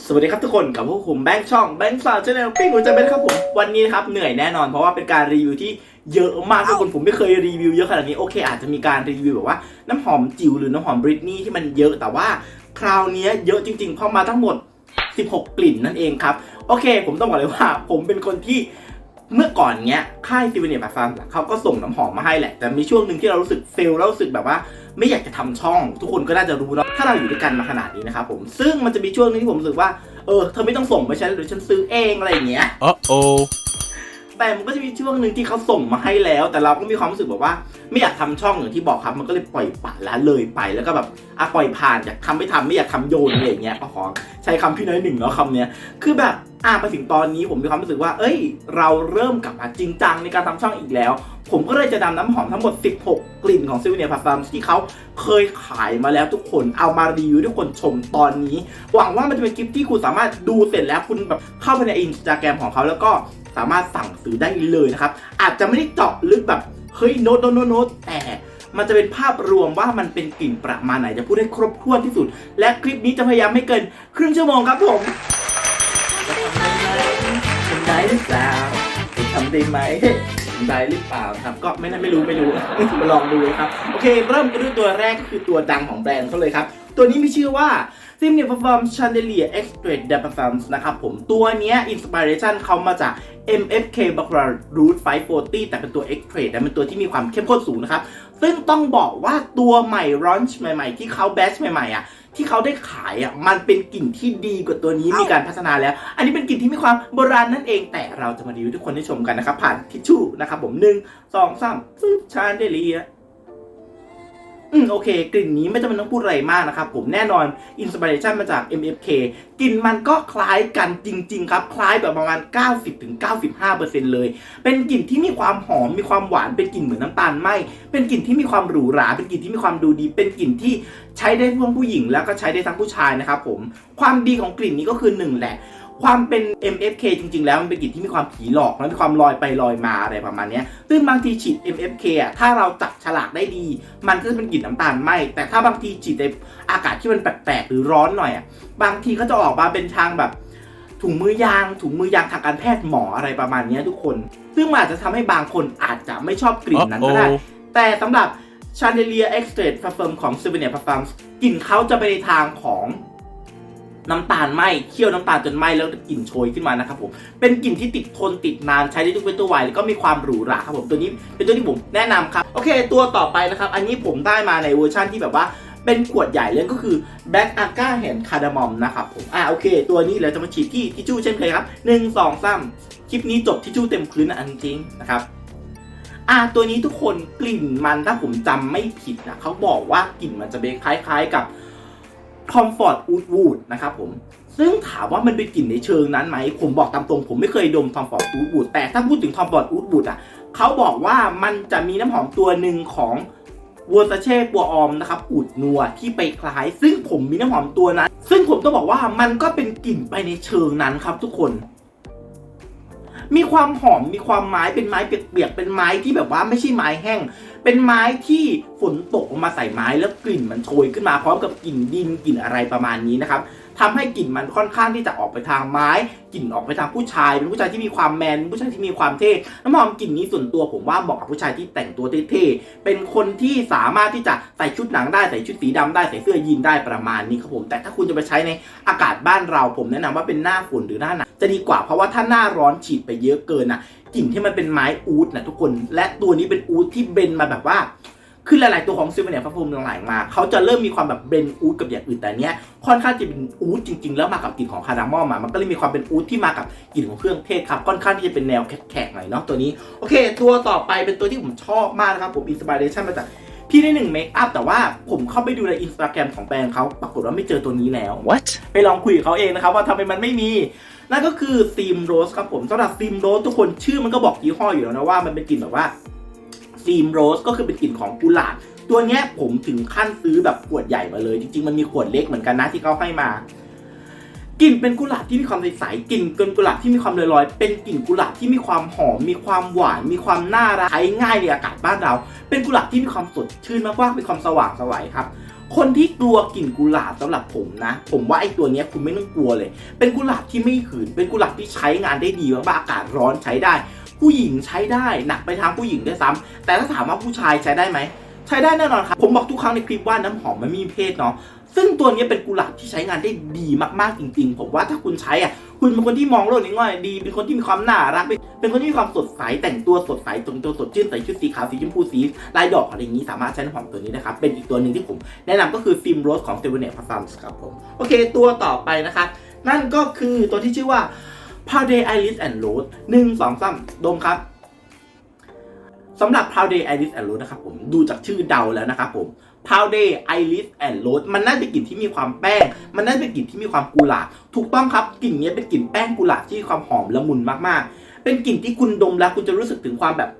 สวัสดีครับทุกคนกับพวกผมแบงค์ช่องแบงค์สาวชาแนลปิ้งหัวใจเป็นครับผมวันนี้นะครับเหนื่อยแน่นอน เพราะว่าเป็นการรีวิวที่เยอะมากทุกคนผมไม่เคยรีวิวเยอะขนาดนี้โอเค อาจจะมีการรีวิวแบบว่าน้ำหอมจิ๋วหรือน้ำหอมบริตนี่ที่มันเยอะแต่ว่าคราวนี้เยอะจริงๆ เพราะมาทั้งหมด 16 กลิ่นนั่นเองครับโอเค ผมต้องบอกเลยว่า ผมเป็นคนที่เมื่อก่อนเนี้ยค่ายซิวเนียร์ฟาร์มเขาก็ส่งน้ำหอมมาให้แหละแต่มีช่วงหนึ่งที่เรารู้สึกเฟลแล้วรู้สึกแบบว่า ไม่อยากจะทำช่อง ทุกคนก็น่าจะรู้เนาะถ้าเราอยู่ด้วยกันมาขนาดนี้นะครับผมซึ่งมันจะมีช่วงนึงที่ผมรู้สึกว่าเออเธอไม่ต้องส่งมาฉันหรือฉันซื้อเองอะไรอย่างเงี้ย Uh-oh. แต่มันก็จะมีช่วงหนึ่งที่เขาส่งมาให้แล้ว แต่เราก็มีความรู้สึกแบบว่า ไม่อยากทำช่องอย่างที่บอกครับมันก็เลยปล่อยปละละเลยไปแล้วก็แบบอะปล่อยผ่านอยากทำไม่ทำไม่อยากทำโยนอะไรอย่างเงี้ยก็ขอใช้คำพี่น้อยหนึ่งเนาะคำเนี้ยคือแบบอะมาถึงตอนนี้ผมมีความรู้สึกว่า เอ้ย เราเริ่มกลับมาจริงจังในการทำช่องอีกแล้ว ผมก็เลยจะนำน้ำหอมทั้งหมด 16 กลิ่นของซิลเนียพาฟาร์มที่เขาเคยขายมาแล้วทุกคนเอามารีวิวทุกคนชมตอนนี้ หวังว่ามันจะเป็นคลิปที่คุณสามารถดูเสร็จแล้วคุณแบบเข้าไปในอินสตาแกรมของเขาแล้วก็สามารถสั่งซื้อได้เลยนะครับ อาจจะไม่ได้เจาะลึกแบบ ฮ้ยโน้ตโน้ตโน้ตแต่มันจะเป็นภาพรวมว่ามันเป็นกลิ่นประมาณไหนจะพูดให้ครบถ้วนที่สุด และคลิปนี้จะพยายามไม่เกินครึ่งชั่วโมงครับผมทำได้หรือเปล่าทำได้ไหมทำได้หรือเปล่าครับ ก็ไม่น่าไม่รู้ไม่รู้มาลองดูเลยครับ โอเค เริ่มกันด้วยตัวแรกคือตัวดังของแบรนด์เขาเลยครับ ตัวนี้มีชื่อว่า ซิมเนีย Perform Chandelier Extrait de Parfum นะครับผมตัวเนี้ยอินสปิเรชันเขามาจาก MFK Baccarat Root 540 แต่เป็นตัว Extrait แต่เป็นตัวที่มีความเข้มข้นสูงนะครับ ซึ่งต้องบอกว่าตัวใหม่รอนช์ใหม่ๆ ที่เขาแบชใหม่ๆอะที่เขาได้ขายอะมันเป็นกลิ่นที่ดีกว่าตัวนี้มีการพัฒนาแล้ว อันนี้เป็นกลิ่นที่มีความโบราณนั่นเองแต่เราจะมารีวิวให้ทุกคนได้ชมกันนะครับผ่านทิชชู่นะครับผมหนึ่งสองสามซึบชานเดลีย อืมโอเค กลิ่นนี้ไม่จำเป็นต้องพูดอะไรมากนะครับผมแน่นอนอินสปิเรชันมาจาก MFK กลิ่นมันก็คล้ายกันจริง ๆ ครับ คล้ายแบบประมาณ 90-95%เลย เป็นกลิ่นที่มีความหอมมีความหวานเป็นกลิ่นเหมือนน้ำตาลไหมเป็นกลิ่นที่มีความหรูหรา เป็นกลิ่นที่มีความดูดี เป็นกลิ่นที่ใช้ได้ทั้งผู้หญิงแล้วก็ใช้ได้ทั้งผู้ชายนะครับผมความดีของกลิ่นนี้ก็คือหนึ่งแหละ ความเป็น MFK จริง ๆ แล้วมันเป็นกลิ่นที่มีความผีหลอกและมีความลอยไปลอยมาอะไรประมาณเนี้ยซึ่งบางทีฉีด MFK อะถ้าเราจับฉลากได้ดี มันก็จะเป็นกลิ่นน้ำตาลไหมแต่ถ้าบางทีฉีดในอากาศที่มันแปลกๆหรือร้อนหน่อยอะบางทีก็จะออกมาเป็นทางแบบถุงมือยาง ถุงมือยางทางการแพทย์หมออะไรประมาณเนี้ยทุกคน ซึ่งมันอาจจะทำให้บางคนอาจจะไม่ชอบกลิ่นนั้นก็ได้ Uh-oh. แต่สำหรับ Chandelier Extrait Parfum ของ Souvenir Parfums กลิ่นเขาจะไปในทางของ น้ำตาลไหมเคี่ยวน้ำตาลจนไหมแล้วกลิ่นโชยขึ้นมานะครับผมเป็นกลิ่นที่ติดทนติดนานใช้ได้ทุกเวทวัยแล้วก็มีความหรูหราครับผมตัวนี้เป็นตัวที่ผมแนะนำครับโอเค ตัวต่อไปนะครับ อันนี้ผมได้มาในเวอร์ชั่นที่แบบว่าเป็นขวดใหญ่เลยก็คือ Black a g a h a n d Cardamom นะครับผมอ่าโอเค ตัวนี้เราจะมาฉีดที่ทิชชู่เช่นเคยครับหนึ่งสองสามคลิปนี้จบทิชชู่เต็มพื้นนะอันจริงนะครับอ่าตัวนี้ทุกคนกลิ่นมันถ้าผมจำไม่ผิดนะเขาบอกว่ากลิ่นมันจะเป็นคล้าย ๆ กับ คอมฟอร์ตอูดวูดนะครับผมซึ่งถามว่ามันเป็นกลิ่นในเชิงนั้นไหม ผมบอกตามตรง ผมไม่เคยดมทอมฟอร์ดอูดบูดแต่ถ้าพูดถึงทอมฟอร์ดอูดบูดอะเขาบอกว่ามันจะมีน้ำหอมตัวหนึ่งของวัวตาเช่ปัวออมนะครับอูดนัวที่ไปคล้าย ซึ่งผมมีน้ำหอมตัวนั้น ซึ่งผมต้องบอกว่ามันก็เป็นกลิ่นไปในเชิงนั้นครับทุกคน มีความหอมมีความไม้เป็นไม้เปียกๆเป็นไม้ที่แบบว่าไม่ใช่ไม้แห้ง เป็นไม้ที่ฝนตกลงมาใส่ไม้แล้วกลิ่นมันโชยขึ้นมาพร้อมกับกลิ่นดินกลิ่นอะไรประมาณนี้นะครับ ทำให้กลิ่นมันค่อนข้างที่จะออกไปทางไม้กลิ่นออกไปทางผู้ชายเป็นผู้ชายที่มีความแมนผู้ชายที่มีความเท่น้ำหอมกลิ่นนี้ส่วนตัวผมว่าเหมาะกับผู้ชายที่แต่งตัวเท่ๆเป็นคนที่สามารถที่จะใส่ชุดหนังได้ใส่ชุดสีดำได้ใส่เสื้อยีนได้ประมาณนี้ครับผมแต่ถ้าคุณจะไปใช้ในอากาศบ้านเราผมแนะนำว่าเป็นหน้าฝนหรือหน้าหนาวจะดีกว่าเพราะว่าถ้าหน้าร้อนฉีดไปเยอะเกินน่ะกลิ่นที่มันเป็นไม้อูดนะทุกคน และตัวนี้เป็นอูดที่เบนมาแบบว่า คือหลาย ๆ ตัวของซิลเวเนียพระพรมหลังๆมา เขาจะเริ่มมีความแบบเบนอูดกับอย่างอื่นแต่เนี้ยค่อนข้างจะเป็นอูดจริง ๆ แล้วมากับกลิ่นของคาร์ดามอมมามันก็เลยมีความเป็นอูดที่มากับกลิ่นของเครื่องเทศครับ ค่อนข้างที่จะเป็นแนวแขกๆหน่อยเนาะตัวนี้ โอเค ตัวต่อไปเป็นตัวที่ผมชอบมากนะครับ ผมอินสปิเรชันมาจากพี่ได้หนึ่งเมคอัพแต่ว่าผมเข้าไปดูในอินสตาแกรมของแบรนด์เขาปรากฏว่าไม่เจอตัวนี้แล้ว What? ไปลองคุยกับเขาเองนะครับว่าทำไมมันไม่มี นั่นก็คือซีมโรสครับผมสำหรับซีมโรสทุกคนชื่อมันก็บอกยี่ห้ออยู่แล้วนะว่ามันเป็นกลิ่นแบบว่า ซีมโรสก็คือเป็นกลิ่นของกุหลาบตัวเนี้ยผมถึงขั้นซื้อแบบขวดใหญ่มาเลย จริงๆ มันมีขวดเล็กเหมือนกันนะที่เขาให้มากลิ่นเป็นกุหลาบที่มีความใสๆกลิ่นเป็นกุหลาบที่มีความลอยๆ เป็นกลิ่นกุหลาบที่มีความหอม มีความหวาน มีความน่ารักใช้ง่ายในอากาศบ้านเรา เป็นกุหลาบที่มีความสดชื่นมากๆมีความสว่างสวัยครับ คนที่กลัวกลิ่นกุหลาบสำหรับผมนะ ผมว่าไอ้ตัวนี้คุณไม่ต้องกลัวเลย เป็นกุหลาบที่ไม่หืน เป็นกุหลาบที่ใช้งานได้ดีมากๆอากาศร้อนใช้ได้ ผู้หญิงใช้ได้หนักไปทางผู้หญิงด้วยซ้ำแต่ถ้าถามว่าผู้ชายใช้ได้ไหมใช้ได้แน่นอนครับ ผมบอกทุกครั้งในคลิปว่าน้ำหอมมันมีเพศเนาะซึ่งตัวนี้เป็นกุหลาบที่ใช้งานได้ดีมากๆจริงๆ ผมว่าถ้าคุณใช้อะคุณเป็นคนที่มองโลกในแง่ดี เป็นคนที่มีความน่ารัก เป็นคนที่มีความสดใสแต่งตัวสดใสตรงตัวสดชื่นใส่ชุดสีขาวสีชมพูสีลายดอกอะไรอย่างนี้สามารถใช้น้ำหอมตัวนี้นะครับ เป็นอีกตัวหนึ่งที่ผมแนะนำก็คือฟิล์มโรสของเซเวเนตพาซัมส์ครับผมโอเค ตัวต่อไปนะครับนั่นก็คือตัวที่ชื่อว่า p o w d e r Iris and Rose หนึ่งสองสามดมครับสำหรับ p o w d e r Iris and Rose นะครับผมดูจากชื่อเดาแล้วนะครับผม p o w d e r Iris and Rose มันน่าจะกลิ่นที่มีความแป้ง มันน่าจะเป็นกลิ่นที่มีความกุหลาบถูกต้องครับกลิ่นนี้เป็นกลิ่นแป้งกุหลาบที่มีความหอมละมุนมากๆ เป็นกลิ่นที่คุณดมแล้วคุณจะรู้สึกถึงความแบบ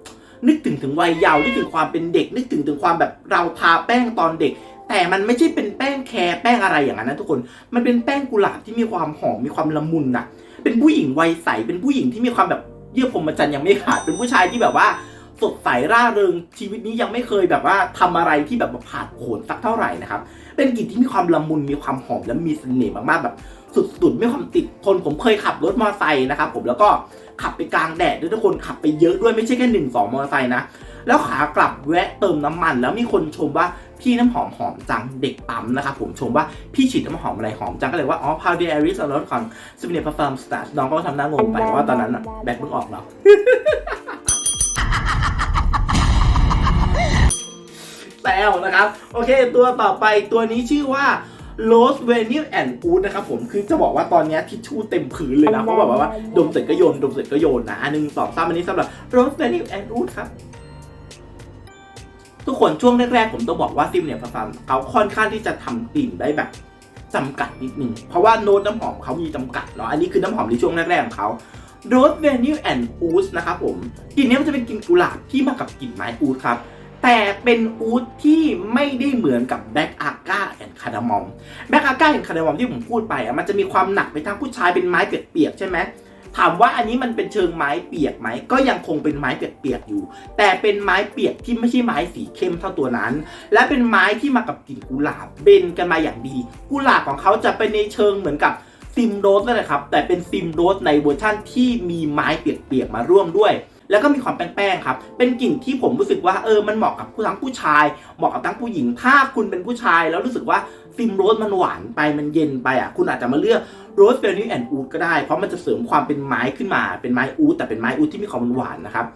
นึกถึงถึงวัยเยาว์นึกถึงความเป็นเด็ก นึกถึงถึงความแบบเราทาแป้งตอนเด็ก แต่มันไม่ใช่เป็นแป้งแคร์แป้งอะไรอย่างนั้นนะทุกคนมันเป็นแป้งกุหลาบที่มีความหอมมีความละมุนน่ะ เป็นผู้หญิงวัยใส เป็นผู้หญิงที่มีความแบบเยื่อพรมจรรย์ยังไม่ขาด เป็นผู้ชายที่แบบว่าสดใสร่าเริงชีวิตนี้ยังไม่เคยแบบว่าทำอะไรที่แบบว่าผ่านโผนสักเท่าไหร่นะครับ เป็นกลิ่นที่มีความละมุนมีความหอมและมีเสน่ห์มากๆแบบสุดๆไม่ความติดทนผมเคยขับรถมอเตอร์ไซค์นะครับผมแล้วก็ขับไปกลางแดดด้วยทุกคนขับไปเยอะด้วยไม่ใช่แค่หนึ่งสองมอเตอร์ไซค์นะแล้วขากลับแวะเติมน้ำมัน แล้วมีคนชมว่า พี่น้ำหอมหอมจังเด็กปั๊มนะครับผมชมว่าพี่ฉีดน้ำหอมอะไรหอมจังก็เลยว่าอ๋อ p o w d e r Iris and Rose ของ s p i n e r Parfum Stars น้องก็ทำหน้างงไปว่าตอนนั้นอะแบตเพิ่งออกเนาะแซวนะครับ โอเคตัวต่อไปตัวนี้ชื่อว่า Rose Vanilla and Oud นะครับผมคือจะบอกว่าตอนนี้ทิชชู่เต็มพื้นเลยนะเพราะแบบว่าดมเสร็จก็โยนดมเสร็จก็โยนนะอันหนึ่งสองสามอันนี้สำหรับ Rose Vanilla and Oud ครับ ทุกคนช่วงแรกๆผมต้องบอกว่าซิมเนี่ยพาฟาร์มเขาค่อนข้างที่จะทำกลิ่นได้แบบจำกัดนิดนึงเพราะว่าโน้ตน้ำหอมเขามีจำกัดเนาะอันนี้คือน้ำหอมในช่วงแรกๆของเขา Rose Vanilla and Oud นะครับผมกลิ่นนี้มันจะเป็นกลิ่นกุหลาบที่มากับกลิ่นไม้อูดครับแต่เป็นอูดที่ไม่ได้เหมือนกับแบ็กอาก้าแอนคาร์ดามอมแบ็กอาก้าแอนคาร์ดามอมที่ผมพูดไปอะมันจะมีความหนักไปทางผู้ชายเป็นไม้เปียกๆใช่ไหม ถามว่าอันนี้มันเป็นเชิงไม้เปียกไหมก็ยังคงเป็นไม้เปียกๆอยู่ แต่เป็นไม้เปียกที่ไม่ใช่ไม้สีเข้มเท่าตัวนั้น และเป็นไม้ที่มากับกลิ่นกุหลาบเบนกันมาอย่างดี กุหลาบของเขาจะเป็นในเชิงเหมือนกับซิมโรสนั่นแหละครับ แต่เป็นซิมโรสในเวอร์ชั่นที่มีไม้เปียกๆมาร่วมด้วย แล้วก็มีความแป้งๆครับ เป็นกลิ่นที่ผมรู้สึกว่าเออ มันเหมาะกับทั้งผู้ชาย เหมาะกับทั้งผู้หญิง ถ้าคุณเป็นผู้ชายแล้วรู้สึกว่าซิมโรสมันหวานไปมันเย็นไปอะ คุณอาจจะมาเลือก โรสเบลลี่แอนด์อูดก็ได้ เพราะมันจะเสริมความเป็นไม้ขึ้นมา เป็นไม้อูดแต่เป็นไม้อูดที่มีความหวานนะครับ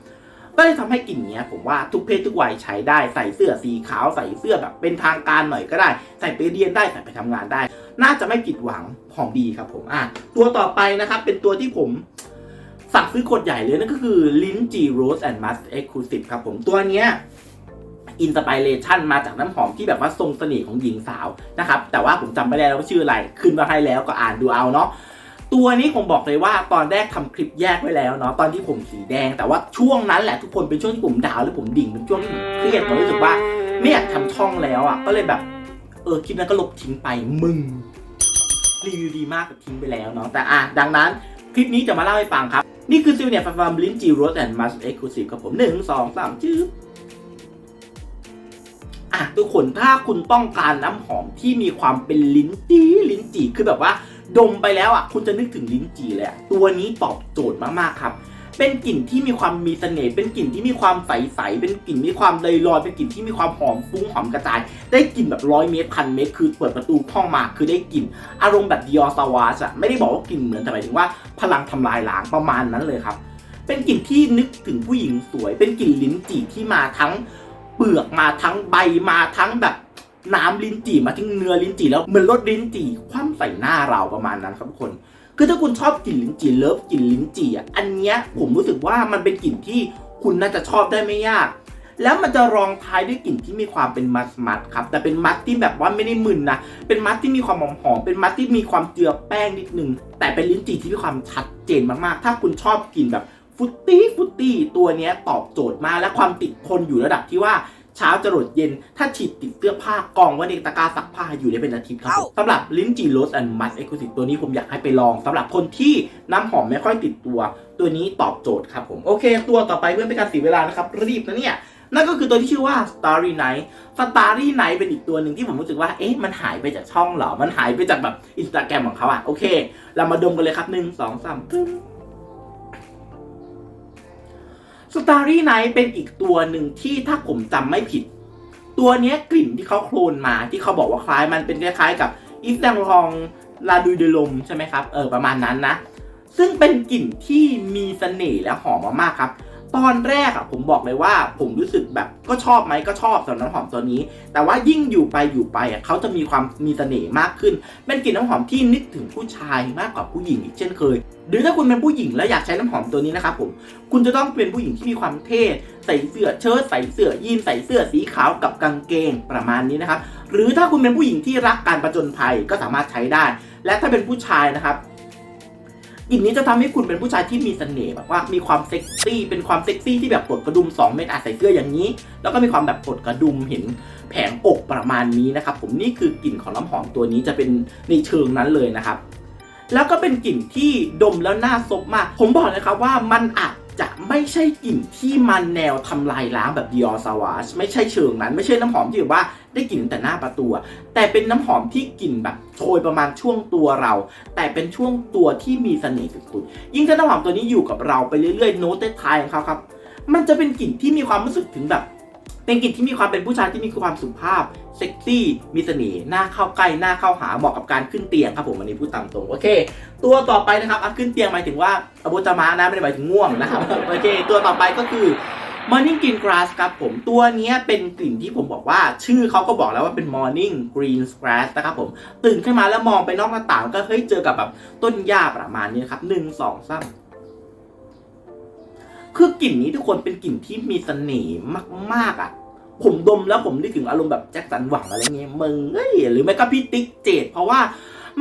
ก็เลยทำให้กลิ่นเนี้ยผมว่าทุกเพศทุกวัยใช้ได้ ใส่เสื้อสีขาวใส่เสื้อแบบเป็นทางการหน่อยก็ได้ ใส่ไปเรียนได้ใส่ไปทำงานได้ น่าจะไม่ผิดหวังหอมดีครับผม อะ ตัวต่อไปนะครับเป็นตัวที่ผมสั่งซื้อขวดใหญ่เลยนั่นก็คือลิ้นจีโรสแอนด์มัสเอ็กซ์คลูซีฟครับผมตัวเนี้ย อินสปิเรชันมาจากน้ำหอมที่แบบว่าทรงเสน่ห์ของหญิงสาวนะครับแต่ว่าผมจำไม่ได้แล้วว่าชื่ออะไร ขึ้นมาให้แล้วก็อ่านดูเอาเนาะตัวนี้ผมบอกเลยว่าตอนแรกทำคลิปแยกไว้แล้วเนาะตอนที่ผมสีแดง แต่ว่าช่วงนั้นแหละทุกคนเป็นช่วงที่ผมดาวน์หรือผมดิ่งเป็นช่วงที่ผมเครียดผมรู้สึกว่าไม่อยากทำช่องแล้วอะก็เลยแบบเออคลิปนั้นก็ลบทิ้งไปมึงรีวิวดีมากก็ทิ้งไปแล้วเนาะแต่อะดังนั้นคลิปนี้จะมาเล่าให้ฟังครับ นี่คือซิลเนียฟาร์มลินจีโรสแอนด์มัสเอ็กซ์คลูซีฟกับผมหนึ่งสองสามชื่อ อะทุกคนถ้าคุณต้องการน้ำหอมที่มีความเป็นลิ้นจีลิ้นจีคือแบบว่า ดมไปแล้วอะคุณจะนึกถึงลิ้นจีเลยอะตัวนี้ตอบโจทย์มากๆครับเป็นกลิ่นที่มีความมีเสน่ห์ เป็นกลิ่นที่มีความใสๆ เป็นกลิ่นมีความลอยลอย เป็นกลิ่นที่มีความหอมฟุ้งหอมกระจาย ได้กลิ่นแบบร้อยเมตรพันเมตร คือเปิดประตูห้องมาคือได้กลิ่น อารมณ์แบบดิออสวาสอะไม่ได้บอกว่ากลิ่นเหมือนแต่หมายถึงว่าพลังทำลายล้างประมาณนั้นเลยครับ เป็นกลิ่นที่นึกถึงผู้หญิงสวย เป็นกลิ่นลิ้นจี่ที่มาทั้ง เปลือกมาทั้งใบมาทั้งแบบน้ำลิ้นจี่มาทั้งเนื้อลิ้นจี่แล้วเหมือนรสลิ้นจี่คว่ำใส่หน้าเราประมาณนั้นครับทุกคนคือถ้าคุณชอบกลิ่นลิ้นจี่เลิฟกลิ่นลิ้นจี่อะอันเนี้ยผมรู้สึกว่ามันเป็นกลิ่นที่คุณน่าจะชอบได้ไม่ยาก แล้วมันจะรองท้ายด้วยกลิ่นที่มีความเป็นมัสมัสครับ แต่เป็นมัสที่แบบว่าไม่ได้มึนนะเป็นมัสที่มีความหอมหอมๆเป็นมัสที่มีความเจือแป้งนิดนึงแต่เป็นลิ้นจี่ที่มีความชัดเจนมากๆ ถ้าคุณชอบกลิ่นแบบ ฟุตตี้ฟุตตี้ตัวเนี้ยตอบโจทย์มากและความติดทนอยู่ระดับที่ว่าเช้าจรดเย็น ถ้าฉีดติดเสื้อผ้ากองไว้ในตะกร้าซักผ้าอยู่ได้เป็นอาทิตย์ครับผมสำหรับลิ้นจี่โรสแอนด์มัสเอ็กซ์คลูซีฟตัวนี้ผมอยากให้ไปลองสำหรับคนที่น้ำหอมไม่ค่อยติดตัว ตัวนี้ตอบโจทย์ครับผมโอเค ตัวต่อไปเพื่อเป็นการเสียเวลานะครับรีบนะเนี่ยนั่นก็คือตัวที่ชื่อว่า Starry Night Starry Night เป็นอีกตัวหนึ่งที่ผมรู้สึกว่า เอ๊ะ มันหายไปจากช่องเหรอ มันหายไปจากแบบอินสตาแกรมของเขาอะโอเค เรามาดมกันเลยครับหนึ่งสองสามตึ้ง Starry Night เป็นอีกตัวหนึ่งที่ถ้าผมจำไม่ผิด ตัวเนี้ยกลิ่นที่เขาโคลนมาที่เขาบอกว่าคล้ายมันเป็นคล้ายๆ กับอีฟแดงลองลาดูเดลมใช่ไหมครับ เออประมาณนั้นนะ ซึ่งเป็นกลิ่นที่มีเสน่ห์และหอมมากๆครับ ตอนแรกอะผมบอกเลยว่าผมรู้สึกแบบก็ชอบไหมก็ชอบสำหรับน้ำหอมตัวนี้ แต่ว่ายิ่งอยู่ไปอยู่ไปอะเขาจะมีความมีเสน่ห์มากขึ้น เป็นกลิ่นน้ำหอมที่นึกถึงผู้ชายมากกว่าผู้หญิงอีกเช่นเคย หรือถ้าคุณเป็นผู้หญิงแล้วอยากใช้น้ำหอมตัวนี้นะครับผมคุณจะต้องเป็นผู้หญิงที่มีความเท่ใส่เสื้อเชิ้ตใส่เสื้อยีนใส่เสื้อสีขาวกับกางเกงประมาณนี้นะครับหรือถ้าคุณเป็นผู้หญิงที่รักการประจนภัยก็สามารถใช้ได้ และถ้าเป็นผู้ชายนะครับ กลิ่นนี้จะทำให้คุณเป็นผู้ชายที่มีเสน่ห์แบบว่ามีความเซ็กซี่เป็นความเซ็กซี่ที่แบบปลดกระดุม 2 เม็ดอาจใส่เสื้ออย่างนี้ แล้วก็มีความแบบปลดกระดุมเห็นแผงอกประมาณนี้นะครับผมนี่คือกลิ่นของน้ำหอมตัวนี้จะเป็นในเชิงนั้นเลยนะครับแล้วก็เป็นกลิ่นที่ดมแล้วน่าซบมาก ผมบอกเลยครับว่ามันอาจจะไม่ใช่กลิ่นที่มันแนวทำลายล้างแบบ Dior Sauvage ไม่ใช่เชิงนั้น ไม่ใช่น้ำหอมที่แบบว่า ได้กลิ่นแต่หน้าประตูแต่เป็นน้ำหอมที่กลิ่นแบบโชยประมาณช่วงตัวเรา แต่เป็นช่วงตัวที่มีเสน่ห์สุดๆยิ่งถ้าน้ำหอมตัวนี้อยู่กับเราไปเรื่อยๆโน้ตท้ายของเขาครับ มันจะเป็นกลิ่นที่มีความรู้สึกถึงแบบ เป็นกลิ่นที่มีความเป็นผู้ชายที่มีความสุภาพเซ็กซี่มีเสน่ห์หน้าเข้าใกล้หน้าเข้าหาเหมาะกับการขึ้นเตียงครับผมอันนี้พูดตามตรงโอเค ตัวต่อไปนะครับขึ้นเตียงหมายถึงว่าอบุจามะนะไม่ได้หมายถึงง่วงนะครับโอเค ตัวต่อไปก็คือ Morning Green Grass ครับผมตัวนี้เป็นกลิ่นที่ผมบอกว่า ชื่อเขาก็บอกแล้วว่าเป็น Morning Green Grass นะครับผมตื่นขึ้นมาแล้วมองไปนอกหน้าต่างก็เฮ้ยเจอกับแบบต้นหญ้าประมาณนี้ครับหนึ่งสองสามคือกลิ่นนี้ทุกคนเป็นกลิ่นที่มีเสน่ห์มากๆอะ ผมดมแล้วผมนึกถึงอารมณ์แบบแจ็คสันหวังอะไรเงี้ยมึงเอ้ยหรือไม่ก็พี่ติ๊กเจดเพราะว่า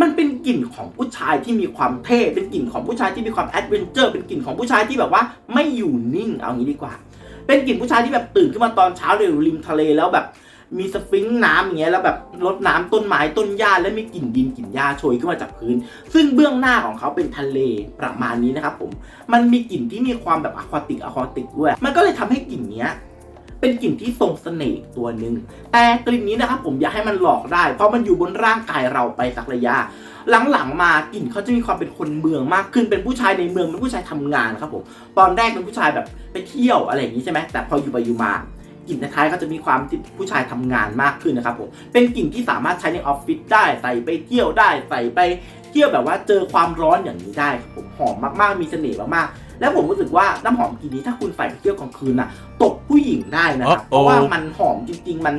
มันเป็นกลิ่นของผู้ชายที่มีความเท่ เป็นกลิ่นของผู้ชายที่มีความแอดเวนเจอร์ เป็นกลิ่นของผู้ชายที่แบบว่าไม่อยู่นิ่ง เอางี้ดีกว่า เป็นกลิ่นผู้ชายที่แบบตื่นขึ้นมาตอนเช้าเลยริมทะเลแล้วแบบมีสฟิงค์น้ำอย่างเงี้ยแล้วแบบรดน้ำต้นไม้ต้นหญ้าแล้วมีกลิ่นดินกลิ่นหญ้าโชยขึ้นมาจากพื้น ซึ่งเบื้องหน้าของเขาเป็นทะเลประมาณนี้นะครับผมมันมีกลิ่นที่มีความแบบอะควาติกอะควาติกด้วย มันก็เลยทำให้กลิ่นเนี้ยเป็นกลิ่นที่ทรงเสน่ห์ตัวหนึ่งแต่กลิ่นนี้นะครับผมอยากให้มันหลอกได้ เพราะมันอยู่บนร่างกายเราไปสักระยะ หลังๆมากลิ่นเขาจะมีความเป็นคนเมืองมากขึ้นเป็นผู้ชายในเมืองเป็นผู้ชายทำงานครับผมตอนแรกเป็นผู้ชายแบบไปเที่ยวอะไรอย่างนี้ใช่ไหมแต่พออยู่ไปอยู่มากลิ่นท้ายๆก็จะมีความที่ผู้ชายทำงานมากขึ้นนะครับผมเป็นกลิ่นที่สามารถใช้ในออฟฟิศได้ใส่ไปเที่ยวได้ใส่ไปเที่ยวแบบว่าเจอความร้อนอย่างนี้ได้ครับผมหอมมากๆมีเสน่ห์มากๆ แล้วผมรู้สึกว่าน้ำหอมกลิ่นนี้ถ้าคุณใส่ไปเที่ยวกลางคืนน่ะ ตกผู้หญิงได้นะครับ เพราะว่ามันหอมจริง ๆ มัน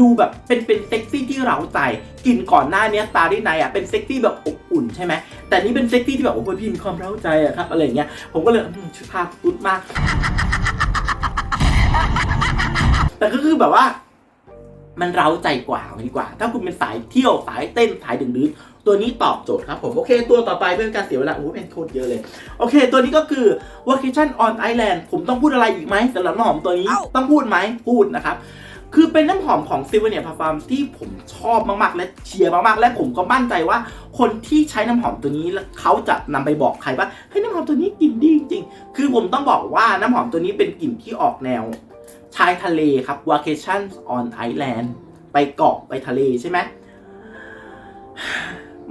ดูแบบเป็นเป็นเซ็กซี่ที่เร้าใจกลิ่นก่อนหน้านี้ตาดีไนอะเป็นเซ็กซี่แบบอบอุ่นใช่ไหมแต่นี่เป็นเซ็กซี่ที่แบบโอ้โหพี่มีความเร้าใจอะครับอะไรอย่างเงี้ยผมก็เลยอืมชุดภาพตุ๊ดมาก แต่ก็คือแบบว่า มันเร้าใจกว่าเอาดีกว่า ถ้าคุณเป็นสายเที่ยวสายเต้นสายดึงดื้นตัวนี้ตอบโจทย์ครับผม โอเค ตัวต่อไปเพื่อเป็นการเสียเวลาโอ้โหเป็นโคตรเยอะเลย โอเค ตัวนี้ก็คือ Vacation on Island ผมต้องพูดอะไรอีกไหมสำหรับน้ำหอมตัวนี้เอ้าต้องพูดไหมพูดนะครับคือเป็นน้ำหอมของ s i l v e r n i a Parfum ที่ผมชอบมากๆ และเชียร์มากๆ และผมก็มั่นใจว่า คนที่ใช้น้ำหอมตัวนี้แล้วเขาจะนำไปบอกใครว่าเฮ้ยน้ำหอมตัวนี้กลิ่นดีจริงๆคือผมต้องบอกว่าน้ำหอมตัวนี้เป็นกลิ่นที่ออกแนว ชายทะเลครับ Vacation on Island ไปเกาะไปทะเลใช่ไหม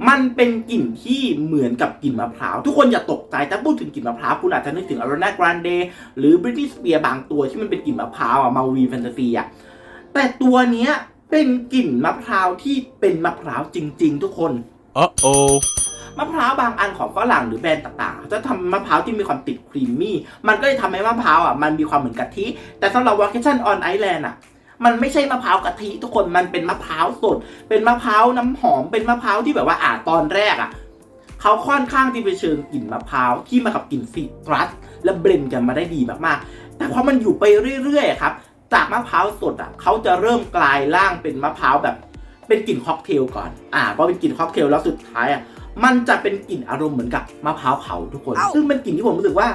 มันเป็นกลิ่นที่เหมือนกับกลิ่นมะพร้าว ทุกคนอย่าตกใจถ้าพูดถึงกลิ่นมะพร้าวคุณอาจจะนึกถึง Ariana Grande หรือ Britney Spears บางตัวที่มันเป็นกลิ่นมะพร้าวอะมาวีแฟนตาซีอะแต่ตัวเนี้ยเป็นกลิ่นมะพร้าวที่เป็นมะพร้าวจริง ๆ ทุกคน Uh-oh. มะพร้าวบางอันของฝรั่งหรือแบรนด์ต่างๆเขาจะทำมะพร้าวที่มีความติดครีมมี่ มันก็เลยทำให้มะพร้าวอะมันมีความเหมือนกะทิ แต่สำหรับ Vacation on Island อะมันไม่ใช่มะพร้าวกะทิทุกคนมันเป็นมะพร้าวสด เป็นมะพร้าวน้ำหอมเป็นมะพร้าวที่แบบว่าอ่าตอนแรกอะเขาค่อนข้างที่ไปเชิญกลิ่นมะพร้าวที่มากับกลิ่นซิตรัสและเบรนกันมาได้ดีมากๆ แต่พอมันอยู่ไปเรื่อยๆครับจากมะพร้าวสดอะเขาจะเริ่มกลายร่างเป็นมะพร้าวแบบเป็นกลิ่นค็อกเทลก่อน อ่าพอเป็นกลิ่นค็อกเทลแล้วสุดท้ายอะ มันจะเป็นกลิ่นอารมณ์เหมือนกับมะพร้าวเผาทุกคนเอ้าซึ่งเป็นกลิ่นที่ผมรู้สึกว่า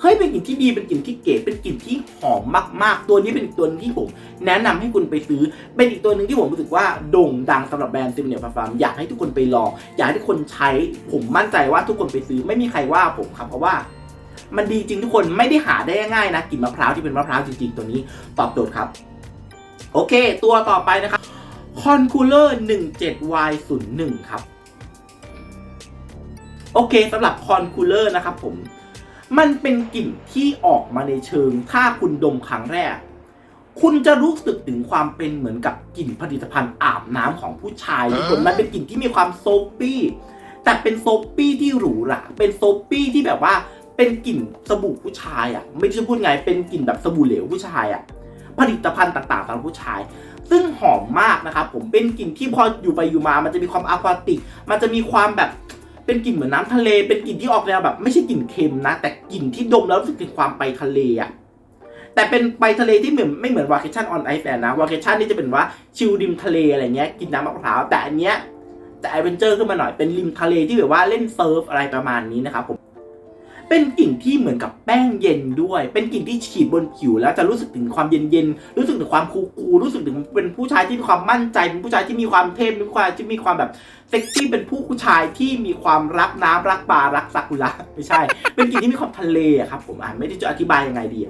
เฮ้ยเป็นกลิ่นที่ดีเป็นกลิ่นที่เก๋เป็นกลิ่นที่หอมมาก ๆ ตัวนี้เป็นอีกตัวหนึงที่ผม แนะนำให้คุณไปซื้อ เป็นอีกตัวหนึ่งที่ผมรู้สึกว่าโด่งดังสำหรับแบรนด์ซิมเนียร์ฟาร์มอยากให้ทุกคนไปลองอยากให้ทุกคนใช้ ผมมั่นใจว่าทุกคนไปซื้อไม่มีใครว่าผมครับเพราะว่า มันดีจริงทุกคนไม่ได้หาได้ง่ายๆนะกลิ่นมะพร้าวที่เป็นมะพร้าวจริงๆตัวนี้ตอบโจทย์ครับ โอเค ตัวต่อไปนะครับ c o n c o o l e r 17Y01 ครับ โอเคสำหรับ c o n c o o l e r นะครับผม มันเป็นกลิ่นที่ออกมาในเชิง ถ้าคุณดมครั้งแรก คุณจะรู้สึกถึงความเป็นเหมือนกับกลิ่นผลิตภัณฑ์อาบน้ำของผู้ชายทุกคนมันเป็นกลิ่นที่มีความโซปปี้แต่เป็นโซปปี้ที่หรูหราเป็นโซปปี้ที่แบบว่าเป็นกลิ่นสบู่ผู้ชายอะ ไม่ใช่พูดไงเป็นกลิ่นแบบสบู่เหลวผู้ชายอะผลิตภัณฑ์ต่างๆสำหรับผู้ชาย ซึ่งหอมมากนะครับผมเป็นกลิ่นที่พออยู่ไปอยู่มา มันจะมีความอะควาติก มันจะมีความแบบ เป็นกลิ่นเหมือนน้ำทะเล เป็นกลิ่นที่ออกแนวแบบ ไม่ใช่กลิ่นเค็มนะ แต่กลิ่นที่ดมแล้วรู้สึกถึงความไปทะเลอะแต่เป็นไปทะเลที่เหมือนไม่เหมือนวาเคชั่นออนไอซ์แนะวาเคชั่นนี่จะเป็นว่าชิลริมทะเลอะไรเงี้ยกินน้ำมะพร้าวแต่อันเนี้ยจะแอดเวนเจอร์ขึ้นมาหน่อยเป็นริมทะเลที่แบบว่าเล่นเซิร์ฟอะไรประมาณนี้นะครับผม เป็นกลิ่นที่เหมือนกับแป้งเย็นด้วย เป็นกลิ่นที่ฉีดบนผิวแล้วจะรู้สึกถึงความเย็นๆรู้สึกถึงความคูลๆรู้สึกถึงเป็นผู้ชายที่มีความมั่นใจ เป็นผู้ชายที่มีความเท่เป็นผู้ชายที่มีความแบบเซ็กซี่เป็นผู้ชายที่มีความรักน้ำรักปลารักซากุระไม่ใช่ เป็นกลิ่นที่มีความทะเลครับผมอ่านไม่ได้จะอธิบายยังไงดี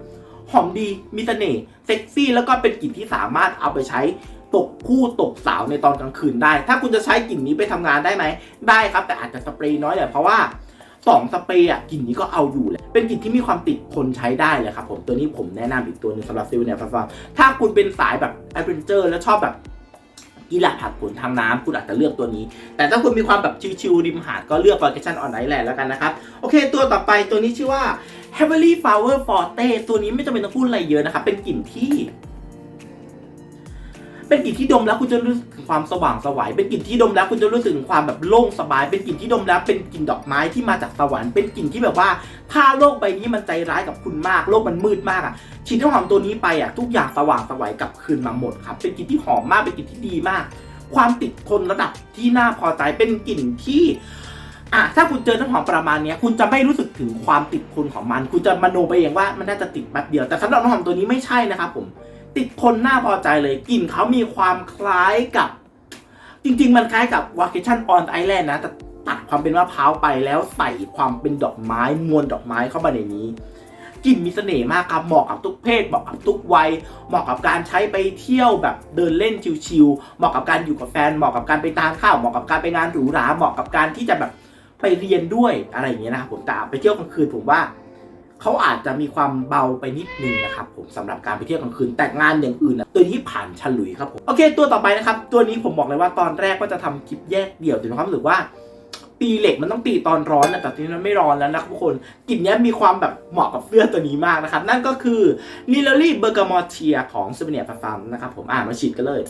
หอมดีมีเสน่ห์เซ็กซี่แล้วก็เป็นกลิ่นที่สามารถเอาไปใช้ตกคู่ตกสาวในตอนกลางคืนได้ ถ้าคุณจะใช้กลิ่นนี้ไปทำงานได้ไหมได้ครับ แต่อาจจะสเปรย์น้อยหน่อยเพราะว่า สองสเปรย์อะกลิ่นนี้ก็เอาอยู่แหละเป็นกลิ่นที่มีความติดคนใช้ได้เลยครับผมตัวนี้ผมแนะนำอีกตัวหนึงสำหรับซิลเนี่ยฟังถ้าคุณเป็นสายแบบแอดเวนเจอร์แล้วชอบแบบกีฬาผัดผลทางน้ำคุณอาจจะเลือกตัวนี้ แต่ถ้าคุณมีความแบบชิลๆริมหาดก็เลือก Vacation on Island แล้วกันนะครับ โอเค ตัวต่อไปตัวนี้ชื่อว่า Heavenly Flower Forte ตัวนี้ไม่จำเป็นต้องพูดอะไรเยอะนะครับ เป็นกลิ่นที่ เป็นกลิ่นที่ดมแล้วคุณจะรู้สึกถึงความสว่างสวัยเป็นกลิ่นที่ดมแล้วคุณจะรู้สึกถึงความแบบโล่งสบาย เป็นกลิ่นที่ดมแล้วเป็นกลิ่นดอกไม้ที่มาจากสวรรค์เป็นกลิ่นที่แบบว่าถ้าโลกใบนี้มันใจร้ายกับคุณมากโลกมันมืดมากอะฉีดน้ำหอมตัวนี้ไปอะทุกอย่างสว่างสวัยกลับคืนมาหมดครับเป็นกลิ่นที่หอมมากเป็นกลิ่นที่ดีมาก ความติดทนระดับที่น่าพอใจเป็นกลิ่นที่อะถ้าคุณเจอน้ำหอมประมาณนี้คุณจะไม่รู้สึกถึงความติดทนของมัน คุณจะมโนไปเองว่ามันน่าจะติดแป๊บเดียวแต่สำหรับน้ำหอมตัวนี้ไม่ใช่นะครับผม ติดทนน่าพอใจเลยกลิ่นเขามีความคล้ายกับ จริง ๆ มันคล้ายกับ Vacation on Island นะ แต่ตัดความเป็นมะพร้าวไปแล้วใส่ความเป็นดอกไม้มวลดอกไม้เข้ามาในนี้กลิ่นมีเสน่ห์มากครับเหมาะกับทุกเพศเหมาะกับทุกวัย เหมาะกับการใช้ไปเที่ยวแบบเดินเล่นชิลๆเหมาะกับการอยู่กับแฟนเหมาะกับการไปทานข้าวเหมาะกับการไปงานหรูหราเหมาะกับการที่จะแบบไปเรียนด้วยอะไรอย่างเงี้ยนะครับผมแต่ไปเที่ยวกลางคืนผมว่า เขาอาจจะมีความเบาไปนิดนึงนะครับผมสำหรับการไปเที่ยวกลางคืนแต่งานอย่างอื่นนะตัวนี้ผ่านฉลุยครับผมโอเค ตัวต่อไปนะครับ ตัวนี้ผมบอกเลยว่าตอนแรกก็จะทำคลิปแยกเดี่ยวแต่มีความรู้สึกว่า ตีเหล็กมันต้องตีตอนร้อนนะแต่ทีนี้มันไม่ร้อนแล้วนะทุกคนกลิ่นนี้มีความแบบเหมาะกับเสื้อตัวนี้มากนะครับนั่นก็คือนิลลี่เบอร์กามอเทียของซูเปเนียพาฟาร์มนะครับผมอ่านมาฉีดกันเลย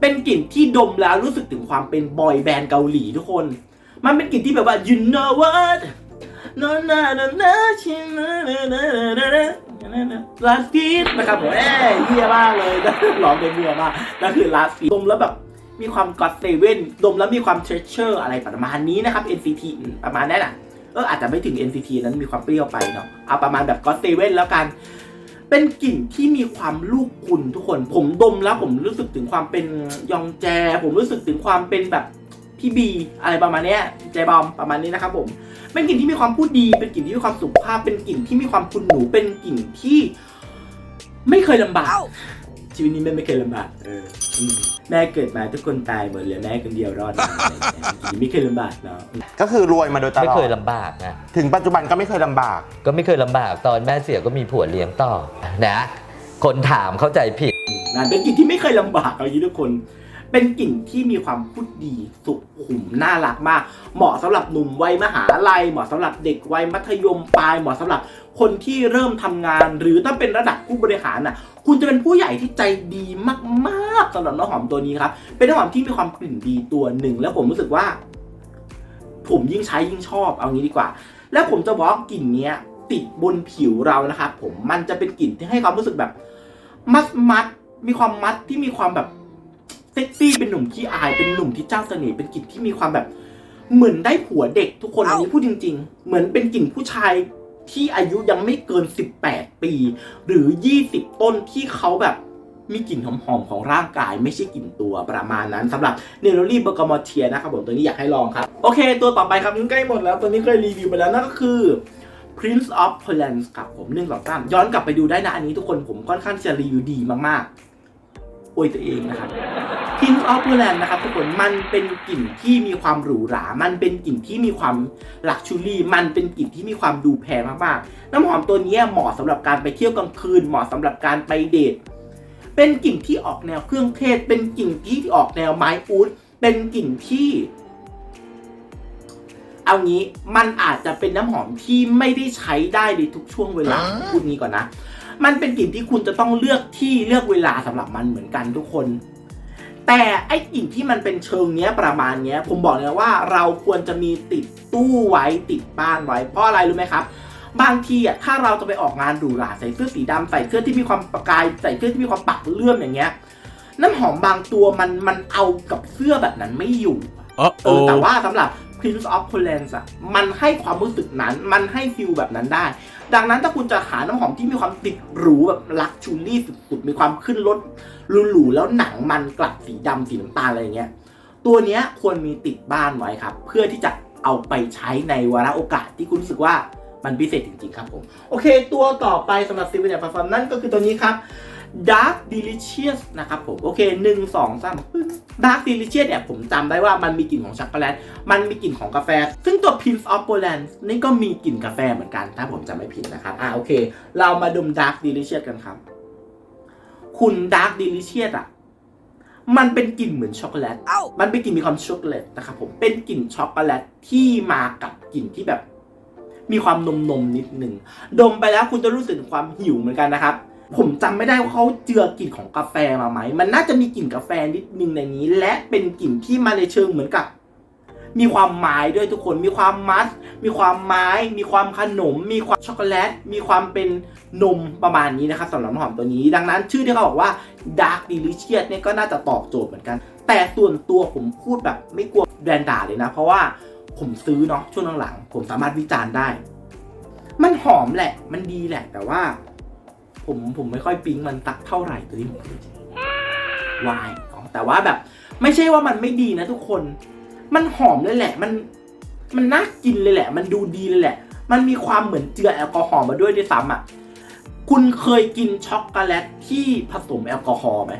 เป็นกลิ่นที่ดมแล้วรู้สึกถึงความเป็นบอยแบนด์เกาหลีทุกคน มันเป็นกลิ่นที่แบบว่า you know what no no no no ชิมลาสฟีดนะครับผมเอ้ยเยี่ยมากเลยร้องได้เยี่ยมากนั่นคือลาสฟีดดมแล้วแบบมีความก็อดเซเว่นดมแล้วมีความเทรเชอร์อะไรประมาณนี้นะครับ NCT ประมาณนั้นอะเอออาจจะไม่ถึง NCT นั้นมีความเปรี้ยวไปเนาะเอาประมาณแบบก็อดเซเว่นแล้วกัน เป็นกลิ่นที่มีความลูกคุณทุกคน ผมดมแล้วผมรู้สึกถึงความเป็นยองแจ ผมรู้สึกถึงความเป็นแบบ พี่บีอะไรประมาณเนี้ยใจบอมประมาณนี้นะครับผมเป็นกลิ่นที่มีความพูดดี เป็นกลิ่นที่มีความสุภาพเป็นกลิ่นที่มีความคุณหนูเป็นกลิ่นที่ ไม่เคยลำบากชีวิตนี้แม่ไม่เคยลำบากเอออืมแม่เกิดมาทุกคนตายหมดเหลือแม่คนเดียวรอดมาอะไรอย่างเงี้ยไม่เคยลำบากเนาะก็คือรวยมาโดยตลอดไม่เคยลำบากนะถึงปัจจุบันก็ไม่เคยลำบาก ก็ไม่เคยลำบากตอนแม่เสียก็มีผัวเลี้ยงต่อนะ คนถามเข้าใจผิดนะเป็นกลิ่นที่ไม่เคยลำบากเอาอย่างนี้ทุกคน เป็นกลิ่นที่มีความพูดดีสุขุมน่ารักมาก เหมาะสำหรับหนุ่มวัยมหาลัย เหมาะสำหรับเด็กวัยมัธยมปลาย เหมาะสำหรับคนที่เริ่มทำงาน หรือถ้าเป็นระดับผู้บริหารน่ะ คุณจะเป็นผู้ใหญ่ที่ใจดีมากๆสำหรับน้ำหอมตัวนี้ครับ เป็นน้ำหอมที่มีความกลิ่นดีตัวหนึ่ง แล้วผมรู้สึกว่า ผมยิ่งใช้ยิ่งชอบเอางี้ดีกว่า แล้วผมจะบอกกลิ่นเนี้ยติดบนผิวเรานะครับผมมันจะเป็นกลิ่นที่ให้ความรู้สึกแบบมัดมัดมีความมัดที่มีความแบบ เซ็กซี่เป็นหนุ่มขี้อายเป็นหนุ่มที่เจ้าเสน่ห์เป็นกลิ่นที่มีความแบบ เหมือนได้ผัวเด็กทุกคนอันนี้พูดจริง ๆ เหมือนเป็นกลิ่นผู้ชายที่อายุยังไม่เกิน 18 ปี หรือ 20 ต้นที่เขาแบบมีกลิ่นหอมๆของร่างกายไม่ใช่กลิ่นตัวประมาณนั้นสำหรับเนโรลี่เบอร์กามอเทียนะครับผมตัวนี้อยากให้ลองครับ โอเค ตัวต่อไปครับใกล้หมดแล้ว ตัวนี้เคยรีวิวไปแล้วนั่นก็คือ Prince of Poland ครับผมหนึ่งสองสามย้อนกลับไปดูได้นะอันนี้ทุกคนผมค่อนข้างที่จะรีวิวดีมากๆ โอยตัวเองนะครับ Prince of Poland นะครับทุกคนมันเป็นกลิ่นที่มีความหรูหรา มันเป็นกลิ่นที่มีความลักชูรี่มันเป็นกลิ่นที่มีความดูแพงมากๆ น้ำหอมตัวนี้เหมาะสำหรับการไปเที่ยวกลางคืน เหมาะสำหรับการไปเดท เป็นกลิ่นที่ออกแนวเครื่องเทศ เป็นกลิ่นที่ออกแนวไม้อูดเป็นกลิ่นที่เอางี้มันอาจจะเป็นน้ำหอมที่ไม่ได้ใช้ได้ในทุกช่วงเวลาพูดงี้ก่อนนะ มันเป็นกลิ่นที่คุณจะต้องเลือกที่เลือกเวลาสำหรับมันเหมือนกันทุกคน แต่ไอ้กลิ่นที่มันเป็นเชิงเนี้ยประมาณเนี้ย ผมบอกเลยว่าเราควรจะมีติดตู้ไว้ติดบ้านไว้ เพราะอะไรรู้ไหมครับบางทีอะถ้าเราจะไปออกงานหรูหราใส่เสื้อสีดำใส่เสื้อที่มีความประกายใส่เสื้อที่มีความปักเลื่อมอย่างเงี้ย น้ำหอมบางตัวมันมันเอากับเสื้อแบบนั้นไม่อยู่เออแต่ว่าสำหรับ Prince of Poland อะมันให้ความรู้สึกนั้น มันให้ฟิลแบบนั้นได้ ดังนั้นถ้าคุณจะหาน้ำหอมที่มีความติดหรูแบบลักชูรี่สุดๆ มีความขึ้นรถหรูๆ แล้วหนังมันกลัดสีดำสีน้ำตาลอะไรเงี้ย ตัวเนี้ยควรมีติดบ้านไว้ครับ เพื่อที่จะเอาไปใช้ในวาระโอกาสที่คุณรู้สึกว่ามันพิเศษจริงๆครับผม โอเค ตัวต่อไปสำหรับซิลเวเนียร์ฟอร์มนั่นก็คือตัวนี้ครับ Dark Delicious นะครับผม โอเคหนึ่งสองสามปึ้ง Dark Delicious เนี่ยผมจำได้ว่ามันมีกลิ่นของช็อกโกแลต มันมีกลิ่นของกาแฟ ซึ่งตัว Prince of Poland นี่ก็มีกลิ่นกาแฟเหมือนกัน ถ้าผมจำไม่ผิดนะครับ อ่าโอเค เรามาดม Dark Delicious กันครับ คุณ Dark Delicious อะ มันเป็นกลิ่นเหมือนช็อกโกแลต มันเป็นกลิ่นมีความช็อกโกแลตนะครับผม เป็นกลิ่นช็อกโกแลตที่มากับกลิ่นที่แบบ มีความนมนมๆนิดนึงดมไปแล้วคุณจะรู้สึกถึงความหิวเหมือนกันนะครับ ผมจำไม่ได้ว่าเขาเจือกลิ่นของกาแฟมาไหม มันน่าจะมีกลิ่นกาแฟนิดนึงในนี้ และเป็นกลิ่นที่มาในเชิงเหมือนกับ มีความไม้ด้วยทุกคน มีความมัส มีความไม้ มีความขนม มีความช็อกโกแลต มีความเป็นนมประมาณนี้นะครับสำหรับน้ำหอมตัวนี้ ดังนั้นชื่อที่เขาบอกว่า Dark Delicious เนี่ยก็น่าจะตอบโจทย์เหมือนกัน แต่ส่วนตัวผมพูดแบบไม่กลัวแบรนด์ด่าเลยนะ เพราะว่าผมซื้อเนาะช่วงหลังๆผมสามารถวิจารณ์ได้ มันหอมแหละ มันดีแหละ แต่ว่า ผมผมไม่ค่อยปิ๊งมันตักเท่าไหร่ตัวนี้ผมพูดจริงวายแต่ว่าแบบ ไม่ใช่ว่ามันไม่ดีนะทุกคน มันหอมเลยแหละ มันมันน่ากินเลยแหละ มันดูดีเลยแหละ มันมีความเหมือนเจือแอลกอฮอล์มาด้วยด้วยซ้ำอะคุณเคยกินช็อกโกแลตที่ผสมแอลกอฮอล์ไหม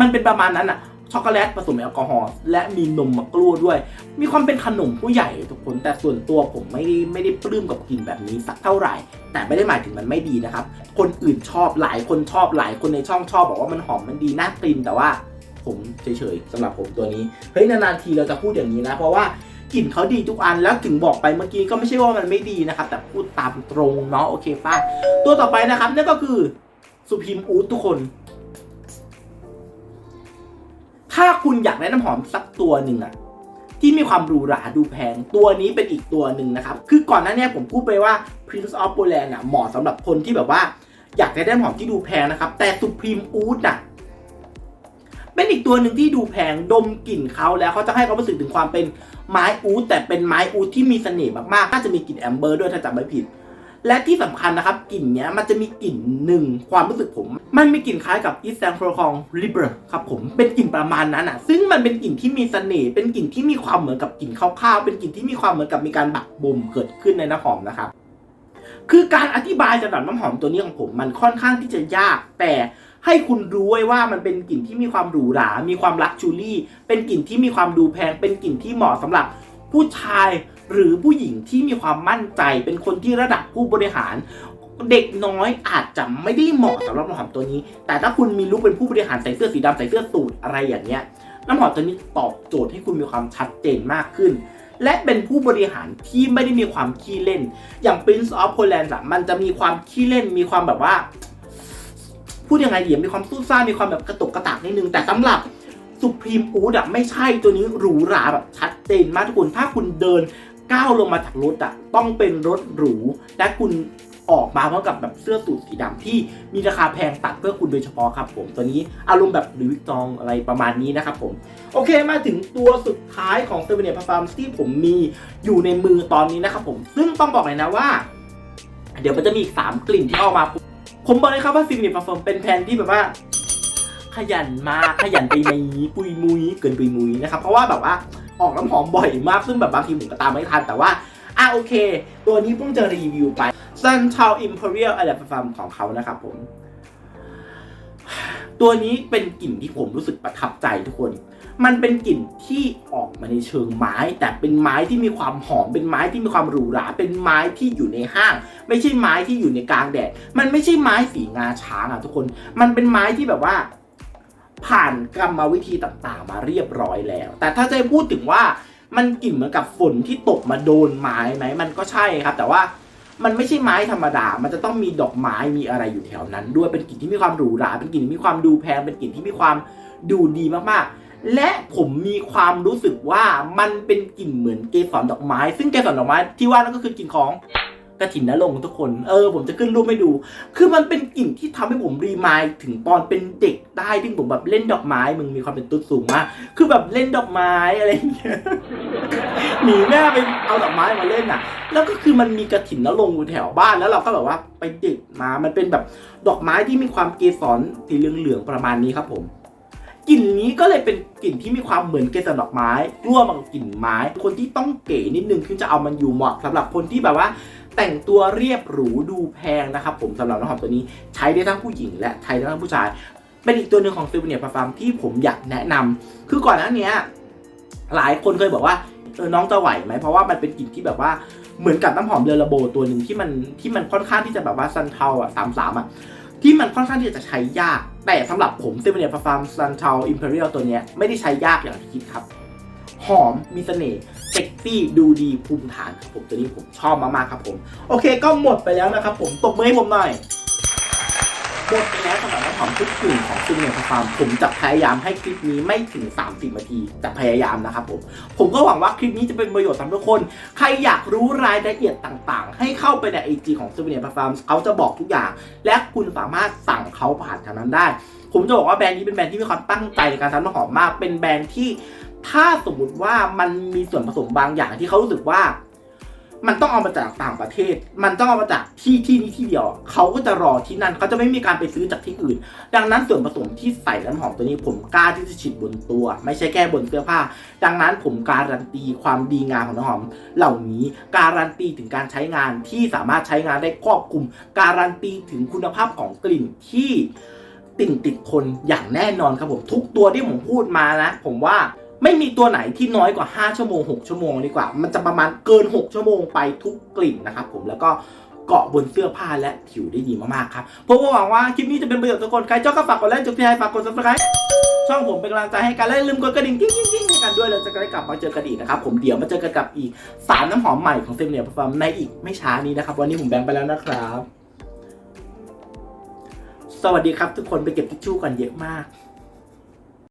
มันเป็นประมาณนั้นอะ ช็อกโกแลตผสมแอลกอฮอล์และมีนมมากลัวด้วย มีความเป็นขนมผู้ใหญ่ทุกคน แต่ส่วนตัวผมไม่ได้ไม่ได้ปลื้มกับกลิ่นแบบนี้สักเท่าไหร่ แต่ไม่ได้หมายถึงมันไม่ดีนะครับ คนอื่นชอบหลายคนชอบหลายคนในช่องชอบบอกว่ามันหอมมันดีน่ากลิ่นแต่ว่าผมเฉยๆสำหรับผมตัวนี้เฮ้ยนานๆทีเราจะพูดอย่างนี้นะ เพราะว่ากลิ่นเขาดีทุกอันแล้วถึงบอกไปเมื่อกี้ก็ไม่ใช่ว่ามันไม่ดีนะครับ แต่พูดตามตรงเนาะโอเคป้าตัวต่อไปนะครับนั่นก็คือสุพิมอูดทุกคน ถ้าคุณอยากได้น้ำหอมสักตัวหนึ่งอะที่มีความหรูหราดูแพง ตัวนี้เป็นอีกตัวหนึ่งนะครับ คือก่อนหน้านี้ผมพูดไปว่า Prince of Poland อะเหมาะสำหรับคนที่แบบว่า อยากได้น้ำหอมที่ดูแพงนะครับ แต่ Supreme Oud อะเป็นอีกตัวหนึ่งที่ดูแพงดมกลิ่นเขาแล้วเขาจะให้ความรู้สึกถึงความเป็นไม้อูดแต่เป็นไม้อูดที่มีเสน่ห์มากๆน่าจะมีกลิ่นแอมเบอร์ด้วยถ้าจำไม่ผิด และที่สำคัญนะครับกลิ่นเนี้ยมันจะมีกลิ่นหนึ่งความรู้สึกผม มันมีกลิ่นคล้ายกับอีสแซงโครคองลิเบอร์ครับผมเป็นกลิ่นประมาณนั้นอะ ซึ่งมันเป็นกลิ่นที่มีเสน่ห์เป็นกลิ่นที่มีความเหมือนกับกลิ่นข้าวๆเป็นกลิ่นที่มีความเหมือนกับมีการบักบ่มเกิดขึ้นในน้ำหอมนะครับคือการอธิบายสำหรับน้ำหอมตัวนี้ของผม มันค่อนข้างที่จะยาก แต่ให้คุณรู้ไว้ว่ามันเป็นกลิ่นที่มีความหรูหรา มีความลักชูรี่ เป็นกลิ่นที่มีความดูแพง เป็นกลิ่นที่เหมาะสำหรับผู้ชาย หรือผู้หญิงที่มีความมั่นใจเป็นคนที่ระดับผู้บริหารเด็กน้อยอาจจะไม่ได้เหมาะสำหรับน้ำหอมตัวนี้ แต่ถ้าคุณมีลุคเป็นผู้บริหารใส่เสื้อสีดำใส่เสื้อสูทอะไรอย่างเงี้ยน้ำหอมตัวนี้ตอบโจทย์ให้คุณมีความชัดเจนมากขึ้น และเป็นผู้บริหารที่ไม่ได้มีความขี้เล่น อย่าง Prince of Poland อะมันจะมีความขี้เล่นมีความแบบว่า พูดยังไงดีมีความสู้ซ่ามีความแบบกระตุกกระตากนิดนึงแต่สำหรับ Supreme Oud อะไม่ใช่ตัวนี้หรูหราแบบชัดเจนมากทุกคน ถ้าคุณเดิน ก้าวลงมาจากรถอะต้องเป็นรถหรู และคุณออกมาพร้อมกับแบบเสื้อสูทสีดำที่มีราคาแพงตัดเพื่อคุณโดยเฉพาะครับผมตัวนี้อารมณ์แบบหรือวิกตองอะไรประมาณนี้นะครับผม โอเคมาถึงตัวสุดท้ายของเซเว่นเนพาฟาร์มที่ผมมีอยู่ในมือตอนนี้นะครับผม ซึ่งต้องบอกเลยนะว่า เดี๋ยวมันจะมีอีก3กลิ่นที่ออกมา ผมบอกเลยครับว่าซีเนพาฟาร์มเป็นแพนที่แบบว่า ขยันมากขยันไปมุยปุยมุยเกินปุยมุยนะครับเพราะว่าแบบว่าออกน้ำหอมบ่อยมากซึ่งแบบบางทีผมก็ตามไม่ทันแต่ว่าอะโอเค ตัวนี้เพิ่งจะรีวิวไป Sun t a l Imperial a l a p a r m ของเขานะครับผม ตัวนี้เป็นกลิ่นที่ผมรู้สึกประทับใจทุกคน มันเป็นกลิ่นที่ออกมาในเชิงไม้ แต่เป็นไม้ที่มีความหอม เป็นไม้ที่มีความหรูหรา เป็นไม้ที่อยู่ในห้าง ไม่ใช่ไม้ที่อยู่ในกลางแดด มันไม่ใช่ไม้สีงาช้างอะทุกคน มันเป็นไม้ที่แบบว่า ผ่านกรรมวิธีต่างๆ มาเรียบร้อยแล้ว แต่ถ้าจะพูดถึงว่ามันกลิ่นเหมือนกับฝนที่ตกมาโดนไม้ไหมมันก็ใช่ครับ แต่ว่ามันไม่ใช่ไม้ธรรมดา มันจะต้องมีดอกไม้มีอะไรอยู่แถวนั้น ด้วยเป็นกลิ่นที่มีความหรูหรา เป็นกลิ่นที่มีความดูแพง เป็นกลิ่นที่มีความดูดีมากๆ และผมมีความรู้สึกว่ามันเป็นกลิ่นเหมือนเกสรดอกไม้ ซึ่งเกสรดอกไม้ที่ว่านั่นก็คือกลิ่นของ กระถินนรงทุกคน เออ ผมจะขึ้นรูปให้ดู คือมันเป็นกลิ่นที่ทำให้ผมรีมายด์ถึงตอนเป็นเด็กได้ที่ผมแบบเล่นดอกไม้ มึงมีความเป็นตุ๊ดสูงมาก คือแบบเล่นดอกไม้อะไรเงี้ย หนีแม่ไปเอาดอกไม้มาเล่นอะ แล้วก็คือมันมีกระถินแล้วลงอยู่แถวบ้านแล้วเราก็แบบว่าไปเด็ดมา มันเป็นแบบดอกไม้ที่มีความเกสรสีเหลืองๆประมาณนี้ครับผมกลิ่นนี้ก็เลยเป็นกลิ่นที่มีความเหมือนเกสรดอกไม้ร่วมกับกลิ่นไม้ คนที่ต้องเก๋นิดนึงคือจะเอามันอยู่เหมาะสำหรับคนที่แบบว่า แต่งตัวเรียบหรูดูแพงนะครับผมสำหรับน้ำหอมตัวนี้ใช้ได้ทั้งผู้หญิงและใช้ได้ทั้งผู้ชาย เป็นอีกตัวหนึ่งของซิลเนียร์พาฟาร์มที่ผมอยากแนะนำคือก่อนหน้านี้หลายคนเคยบอกว่าเออน้องจะไหวไหมเพราะว่ามันเป็นกลิ่นที่แบบว่าเหมือนกับน้ำหอมเรอระโบตัวหนึ่งที่มันที่มันค่อนข้างที่จะแบบว่าซันเทาอะสามสามอะที่มันค่อนข้างที่จะใช้ยาก แต่สำหรับผมซิลเนียร์พาฟาร์มซันเทาอิมเพีเรียลตัวเนี้ยไม่ได้ใช้ยากอย่างที่คิดครับ หอมมีเสน่ห์ เซ็กซี่ดูดีภูมิฐานครับผมตัวนี้ผมชอบมากๆครับผม โอเคก็หมดไปแล้วนะครับผมตบมือให้ผมหน่อยหมดไปแล้วสำหรับน้ำหอมทุกกลิ่นของซิมเนียร์ฟาร์มผมจะพยายามให้คลิปนี้ไม่ถึง 30นาทีจะพยายามนะครับผมผมก็หวังว่าคลิปนี้จะเป็นประโยชน์สำหรับทุกคน ใครอยากรู้รายละเอียดต่างๆ ให้เข้าไปใน IG ของซิมเนียร์ฟาร์มเขาจะบอกทุกอย่าง และคุณสามารถสั่งเขาผ่านทางนั้นได้ ผมจะบอกว่าแบรนด์นี้เป็นแบรนด์ที่มีความตั้งใจในการทำน้ำหอมมาก เป็นแบรนด์ที่ ถ้าสมมติว่ามันมีส่วนผสมบางอย่างที่เขารู้สึกว่า มันต้องเอามาจากต่างประเทศ มันต้องเอามาจากที่ที่นี้ที่เดียวเขาก็จะรอที่นั่นเขาจะไม่มีการไปซื้อจากที่อื่น ดังนั้นส่วนผสมที่ใส่น้ำหอมตัวนี้ผมกล้าที่จะฉีดบนตัว ไม่ใช่แค่บนเสื้อผ้า ดังนั้นผมการันตีความดีงามของน้ำหอม เหล่านี้การันตีถึงการใช้งานที่สามารถใช้งานได้ครอบคลุม การันตีถึงคุณภาพของกลิ่นที่ติ่งติดคนอย่างแน่นอนครับผมทุกตัวที่ผมพูดมานะ ผมว่า ไม่มีตัวไหนที่น้อยกว่า 5 ชั่วโมง 6 ชั่วโมงดีกว่า มันจะประมาณเกิน 6 ชั่วโมงไปทุกกลิ่นนะครับผมแล้วก็เกาะบนเสื้อผ้าและผิวได้ดีมากๆครับผมหวังว่าคลิปนี้จะเป็นประโยชน์ทุกคน ใครชอบก็ฝากกดไลค์จบที่ให้ฝากกด subscribe ช่องผมเป็นกำลังใจให้กันและลืมกดกระดิ่งกิ๊งๆๆให้กันด้วยเราจะได้กลับมาเจอกันอีกนะครับผมเดี๋ยวมาเจอกันกับอีกสารน้ำหอมใหม่ของเซมเนียร์ฟาร์มในอีกไม่ช้านี้นะครับ วันนี้ผมแบงค์ไปแล้วนะครับ สวัสดีครับทุกคนไปเก็บทิชชู่กันเยอะมาก